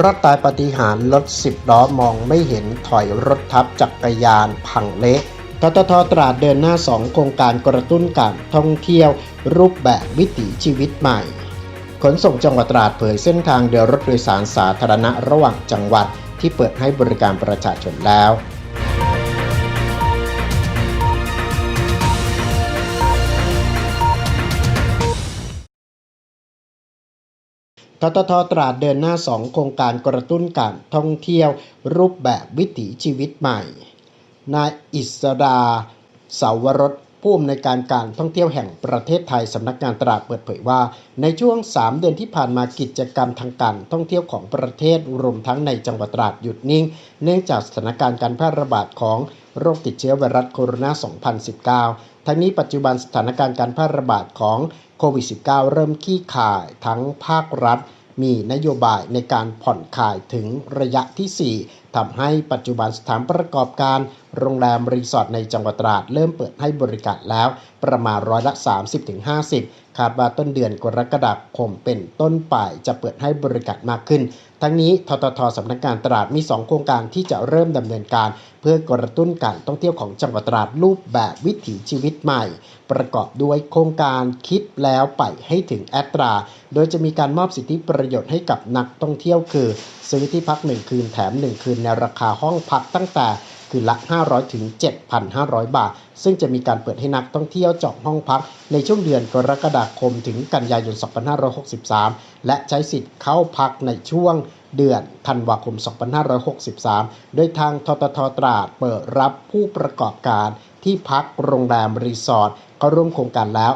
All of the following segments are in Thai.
รอดตายปฏิหารรถสิบล้อมองไม่เห็นถอยรถทับจักรยานพังเละทททตราดเดินหน้าสองโครงการกระตุ้นการท่องเที่ยวรูปแบบวิถีชีวิตใหม่ ขนส่งจังหวัดตราดเผยเส้นทางเดินรถโดยสารสาธารณะระหว่างจังหวัดที่เปิดให้บริการประชาชนแล้ว ทททตราดเดินหน้าสองโครงการกระตุ้นการท่องเที่ยวรูปแบบวิถีชีวิตใหม่ นายอิสราสาวรสผู้อำนวยการการท่องเที่ยวแห่งประเทศไทยสำนักงานตราดเปิดเผยว่า ในช่วง 3 เดือนที่ผ่านมากิจกรรมทางการท่องเที่ยวของประเทศรวมทั้งในจังหวัดตราดหยุดนิ่ง เนื่องจากสถานการณ์การแพร่ระบาดของโรคติดเชื้อไวรัสโคโรนา 2019 ทั้งนี้ปัจจุบันสถานการณ์การแพร่ระบาดของโควิด -19 เริ่มขี้ข่ายทั้งภาครัฐ มีนโยบายในการผ่อนคลายถึงระยะที่ 4ทำให้ปัจจุบันสถานประกอบการ โรงแรมรีสอร์ทในจังหวัดตราดเริ่มเปิดให้บริการแล้วประมาณร้อยละ 30-50 คาดว่าต้นเดือนกรกฎาคมเป็นต้นไปจะเปิดให้บริการมากขึ้น ทั้งนี้ทททสำนักงานตราดมี 2 โครงการที่จะเริ่มดำเนินการ เพื่อกระตุ้นการท่องเที่ยวของจังหวัดตราดรูปแบบวิถีชีวิตใหม่ ประกอบด้วยโครงการคิดแล้วไปให้ถึงแอตรา โดยจะมีการมอบสิทธิประโยชน์ให้กับนักท่องเที่ยวคือ ซื้อที่พัก 1 คืนแถม 1 คืนในราคาห้องพักตั้งแต่ คืนละ 500 ถึง 7,500 บาท ซึ่งจะมีการเปิดให้นักท่องเที่ยวจองห้องพัก ในช่วงเดือนกรกฎาคมถึงกันยายน 2563 และใช้สิทธิ์เข้าพักในช่วงเดือนธันวาคม 2563 โดยทางทททตราดเปิดรับผู้ประกอบการที่พักโรงแรมรีสอร์ทเข้าร่วมโครงการแล้ว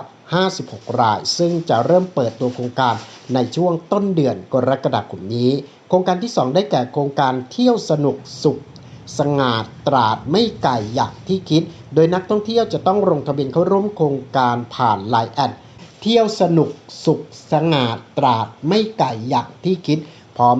56 ราย ซึ่งจะเริ่มเปิดตัวโครงการในช่วงต้นเดือนกรกฎาคมนี้ โครงการที่ 2 ได้แก่โครงการเที่ยวสนุกสุข สง่าตราดไม่ไกลอย่างที่คิด โดยนักท่องเที่ยวจะต้องลงทะเบียนเข้าร่วมโครงการผ่านไลน์แอดเที่ยวสนุกสุขสง่าตราดไม่ไกลอย่างที่คิด พร้อม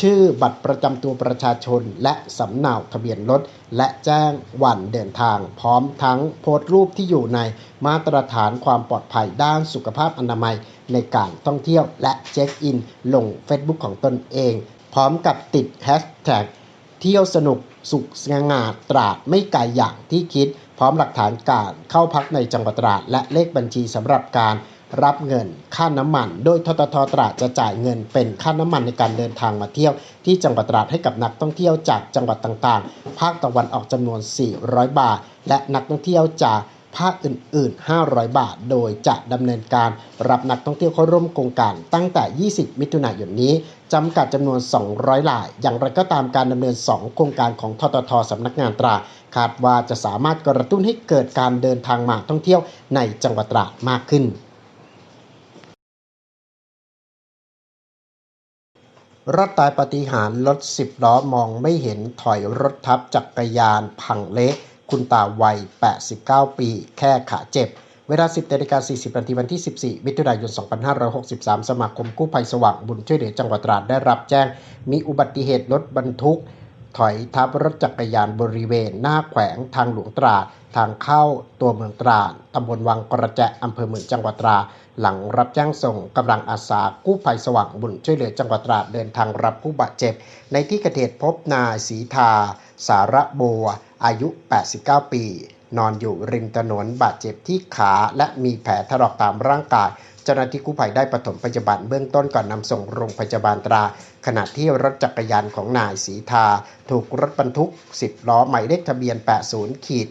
ชื่อบัตรประจำตัวประชาชน และสำเนาทะเบียนรถ และแจ้งวันเดินทาง พร้อมทั้งโพสต์รูปที่อยู่ในมาตรฐานความปลอดภัยด้านสุขภาพอนามัย ในการท่องเที่ยวและเช็คอิน ลง Facebook ของตนเอง พร้อมกับติดแฮชแท็กเที่ยวสนุก สุขสงาตราดไม่ไกลอย่างที่คิด พร้อมหลักฐานการเข้าพักในจังหวัดตราด และเลขบัญชีสำหรับการรับเงินค่าน้ำมัน โดยทททตราดจะจ่ายเงินเป็นค่าน้ำมันในการเดินทางมาเที่ยว ที่จังหวัดตราดให้กับนักท่องเที่ยวจากจังหวัดต่างๆ ภาคตะวันออกจำนวน 400 บาท และนักท่องเที่ยวจากภาคอื่น ๆ 500 บาท โดยจะดำเนินการรับนักท่องเที่ยวเข้าร่วมโครงการตั้งแต่ 20 มิถุนายนนี้ จำกัดจำนวน 200ราย อย่างไรก็ตามการดำเนิน 2 โครงการของทททสำนักงานตรา คาดว่าจะสามารถกระตุ้นให้เกิดการเดินทางมาท่องเที่ยวในจังหวัดตรามากขึ้นรอดตายปฏิหารรถสิบล้อมองไม่เห็นถอยรถทับจักรยาน พังเละคุณตาวัย 89 ปี แค่ขาเจ็บ เวลา 10นาฬิกา40นาทีวันที่ 14 มิถุนายน 2563 สมาคมกู้ภัยสว่างบุญช่วยเหลือจังหวัดตราดได้รับแจ้ง มีอุบัติเหตุรถบรรทุก ถอยทับรถจักรยานบริเวณ หน้าแขวงทางหลวงตราด ทางเข้าตัวเมืองตราดตำบลวังกระแจอำเภอเมืองจังหวัดตราดหลังรับแจ้งส่งกำลังอาสากู้ภัยสว่างบุญช่วยเหลือจังหวัดตราดเดินทางรับผู้บาดเจ็บ ในที่เกิดเหตุพบนายศรีทา สาระบัวอายุ 89 ปี นอนอยู่ริมถนนบาดเจ็บที่ขาและมีแผลถลอกตามร่างกาย เจ้าหน้าที่กู้ภัยได้ปฐมพยาบาลเบื้องต้นก่อนนำส่งโรงพยาบาลตรา ขณะที่รถจักรยานของนายศรีทา ถูกรถบรรทุก 10 ล้อหมายเลขทะเบียน 80ขีด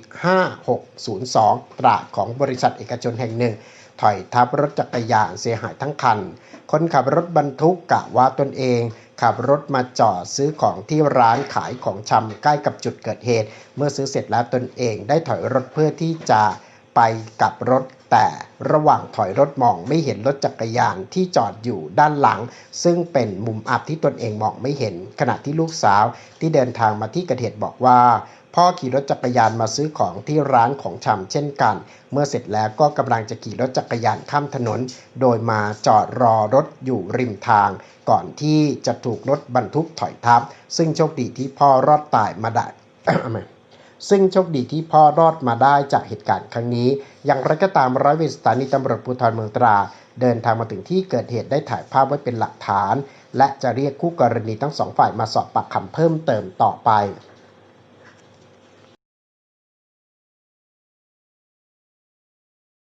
5602 ตราของบริษัทเอกชนแห่งหนึ่งถอยทับรถจักรยานเสียหายทั้งคัน คนขับรถบรรทุกกะว่าตนเอง ขับรถมาจอดซื้อของที่ร้านขายของชำใกล้กับจุดเกิดเหตุ เมื่อซื้อเสร็จแล้วตนเองได้ถอยรถเพื่อที่จะไปกับรถแต่ระหว่างถอยรถมองไม่เห็นรถจักรยานที่จอดอยู่ด้านหลัง ซึ่งเป็นมุมอับที่ตนเองมองไม่เห็น ขณะที่ลูกสาวที่เดินทางมาที่เกิดเหตุบอกว่า พ่อขี่รถจักรยานมาซื้อของที่ร้านของชำเช่นกัน เมื่อเสร็จแล้วก็กำลังจะขี่รถจักรยานข้ามถนน โดยมาจอดรอรถอยู่ริมทาง ก่อนที่จะถูกรถบรรทุกถอยทับซึ่งโชคดีที่พ่อรอดตายมาได้ซึ่งโชคดีที่พ่อรอดมาได้จากเหตุการณ์ครั้งนี้ อย่างไรก็ตามร้อยเวรสถานีตำรวจภูธรเมืองตรา เดินทางมาถึงที่เกิดเหตุได้ถ่ายภาพไว้เป็นหลักฐาน และจะเรียกคู่กรณีทั้งสองฝ่ายมาสอบปากคำเพิ่มเติมต่อไป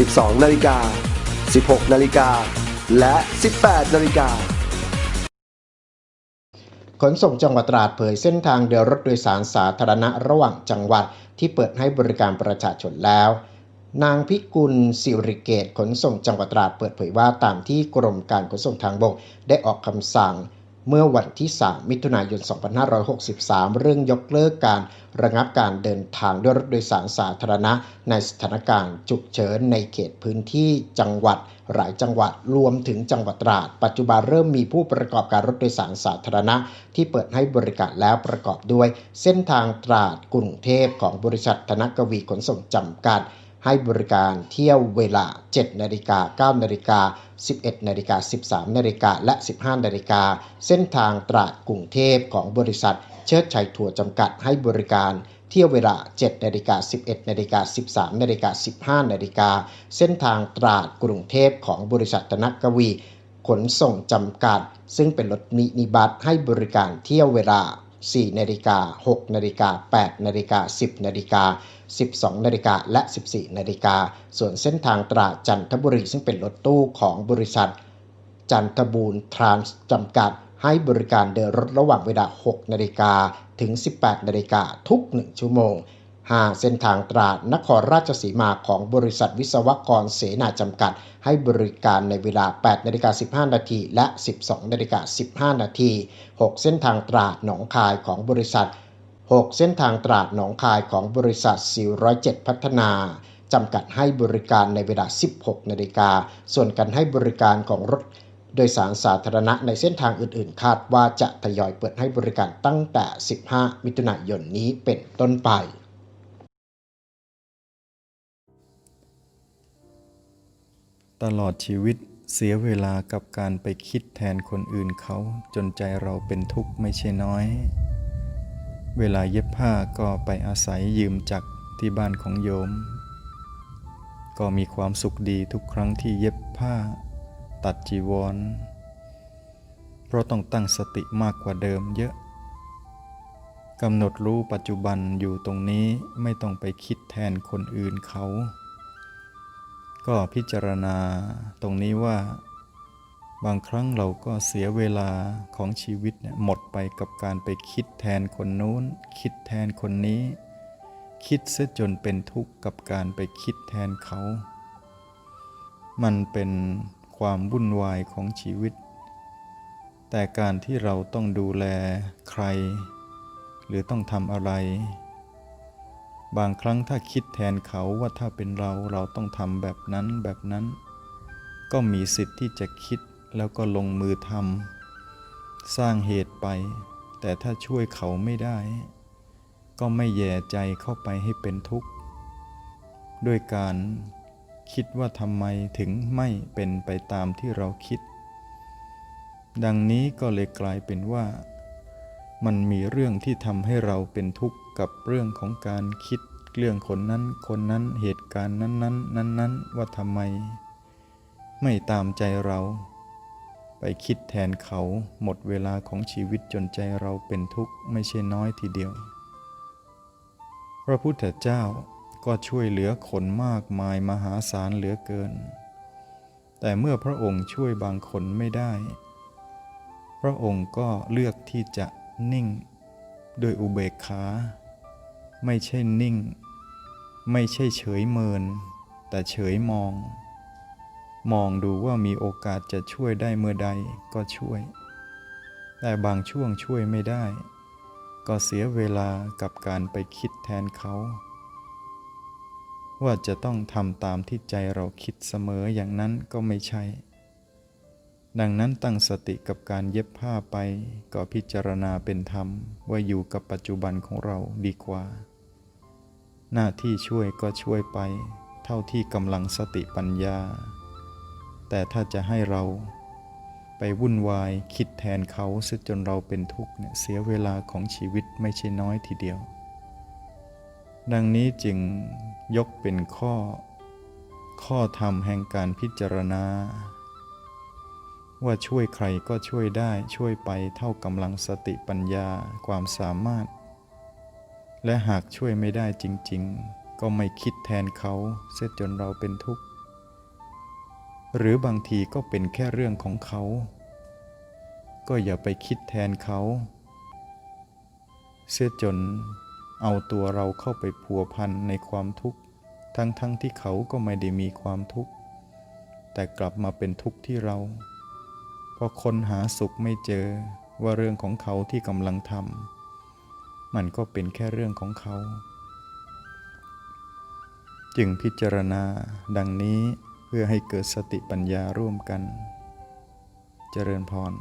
12 นาฬิกา 16 นาฬิกา และ 18 นาฬิกาขนส่งจังหวัดตราดเผยเส้นทางเดินรถโดยสารสาธารณะระหว่างจังหวัดที่เปิดให้บริการประชาชนแล้ว นางพิกุลสิริเกตขนส่งจังหวัดตราดเปิดเผยว่าตามที่กรมการขนส่งทางบกได้ออกคำสั่ง เมื่อวันที่ 3 มิถุนายน 2563 เรื่องยกเลิกการระงับการเดินทางด้วยรถโดยสารสาธารณะ ในสถานการณ์ฉุกเฉินในเขตพื้นที่จังหวัด หลายจังหวัดรวมถึงจังหวัดตราด ปัจจุบันเริ่มมีผู้ประกอบการรถโดยสารสาธารณะ ที่เปิดให้บริการแล้วประกอบด้วย เส้นทางตราดกรุงเทพของบริษัทธนกวีขนส่งจำกัด ให้บริการเที่ยวเวลา 7 นาฬิกา 9 นาฬิกา 11 นาฬิกา 13 นาฬิกา และ 15 นาฬิกา เส้นทางตราดกรุงเทพของบริษัท เชิดชัยทัวร์จำกัดให้บริการเที่ยวเวลา 7 นาฬิกา 11 นาฬิกา 13 นาฬิกา 15 นาฬิกา เส้นทางตราดกรุงเทพของบริษัทธนกวีขนส่งจำกัด ซึ่งเป็นรถมินิบัสให้บริการเที่ยวเวลา 4 นาฬิกา 6 นาฬิกา 8 นาฬิกา 10 นาฬิกา 12 นาฬิกาและ 14 นาฬิกา ส่วนเส้นทางตราจันทบุรี ซึ่งเป็นรถตู้ของบริษัท จันทบูร์ทรานส์จำกัด ให้บริการเดินรถระหว่างเวลา 6 นาฬิกาถึง 18 นาฬิกาทุก 1 ชั่วโมง 5 เส้นทางตราดนครราชสีมาของบริษัทวิศวกรเสนาจำกัด ให้บริการในเวลา 8 นาฬิกา 15 นาทีและ 12 นาฬิกา 15 นาที 6 เส้นทางตราดหนองคายของบริษัท 6 เส้นทางตราดหนองคายของบริษัท 407 พัฒนาจำกัดให้บริการในเวลา 16 นาฬิกา ส่วนการให้บริการของรถโดยสารสาธารณะในเส้นทางอื่นๆ คาดว่าจะทยอยเปิดให้บริการตั้งแต่ 15 มิถุนายนนี้เป็นต้นไป ตลอดชีวิตเสียเวลากับการไปคิดแทนคนอื่นเขาจนใจเราเป็นทุกข์ไม่ใช่น้อย เวลาเย็บผ้าก็ไปอาศัยยืมจักรที่บ้านของโยม ก็มีความสุขดีทุกครั้งที่เย็บผ้า ตัดจีวร เพราะต้องตั้งสติมากกว่าเดิมเยอะกำหนดรู้ปัจจุบันอยู่ตรงนี้ไม่ต้องไปคิดแทนคนอื่นเขา ก็พิจารณาตรงนี้ว่า บางครั้งเราก็เสียเวลาของชีวิตเนี่ยหมดไปกับการไปคิดแทนคนนู้น คิดแทนคนนี้ คิดเสียจนเป็นทุกข์กับการไปคิดแทนเขา มันเป็นความวุ่นวายของชีวิต แต่การที่เราต้องดูแลใคร หรือต้องทำอะไร บางครั้งถ้าคิดแทนเขาว่าถ้าเป็นเราเราต้องทำแบบนั้นแบบนั้น ก็มีสิทธิ์ที่จะคิด แล้วก็ลงมือทำสร้างเหตุไป แต่ถ้าช่วยเขาไม่ได้ ก็ไม่แย่ใจเข้าไปให้เป็นทุกข์ ด้วยการคิดว่าทำไมถึงไม่เป็นไปตามที่เราคิด ดังนี้ก็เลยกลายเป็นว่า มันมีเรื่องที่ทำให้เราเป็นทุกข์กับเรื่องของการคิดเรื่องคนนั้นคนนั้นเหตุการณ์นั้นนั้นนั้นนั้นว่าทำไม ไม่ตามใจเรา ไปคิดแทนเขาหมดเวลาของชีวิตจนใจเราเป็นทุกข์ไม่ใช่น้อยทีเดียว พระพุทธเจ้าก็ช่วยเหลือคนมากมายมหาศาลเหลือเกิน แต่เมื่อพระองค์ช่วยบางคนไม่ได้ พระองค์ก็เลือกที่จะนิ่งโดยอุเบกขา ไม่ใช่นิ่ง ไม่ใช่เฉยเมิน แต่เฉยมอง มองดูว่ามีโอกาสจะช่วยได้เมื่อใดก็ช่วย แต่บางช่วงช่วยไม่ได้ ก็เสียเวลากับการไปคิดแทนเขา ว่าจะต้องทำตามที่ใจเราคิดเสมออย่างนั้นก็ไม่ใช่ ดังนั้นตั้งสติกับการเย็บผ้าไปก็พิจารณาเป็นธรรมว่าอยู่กับปัจจุบันของเราดีกว่า หน้าที่ช่วยก็ช่วยไป เท่าที่กำลังสติปัญญา แต่ถ้าจะให้เราไปวุ่นวายคิดแทนเขาเสียจนเราเป็นทุกข์เนี่ยเสียเวลาของชีวิตไม่ใช่น้อยทีเดียว ดังนี้จึงยกเป็นข้อ ข้อธรรมแห่งการพิจารณา ว่าช่วยใครก็ช่วยได้ช่วยไปเท่ากำลังสติปัญญาความสามารถ และหากช่วยไม่ได้จริง ๆ ก็ไม่คิดแทนเขาเสียจนเราเป็นทุกข์ หรือบางทีก็เป็นแค่เรื่องของเขา ก็อย่าไปคิดแทนเขา เสียจนเอาตัวเราเข้าไปพัวพันในความทุกข์ ทั้งๆทที่เขาก็ไม่ได้มีความทุกข์ แต่กลับมาเป็นทุกข์ที่เราเพราะคนหาสุขไม่เจอว่าเรื่องของเขาที่กำลังทำมันก็เป็นแค่เรื่องของเขา จึงพิจารณาดังนี้ พื่อให้เกิดสติปัญญาร่วมกัน เจริญพร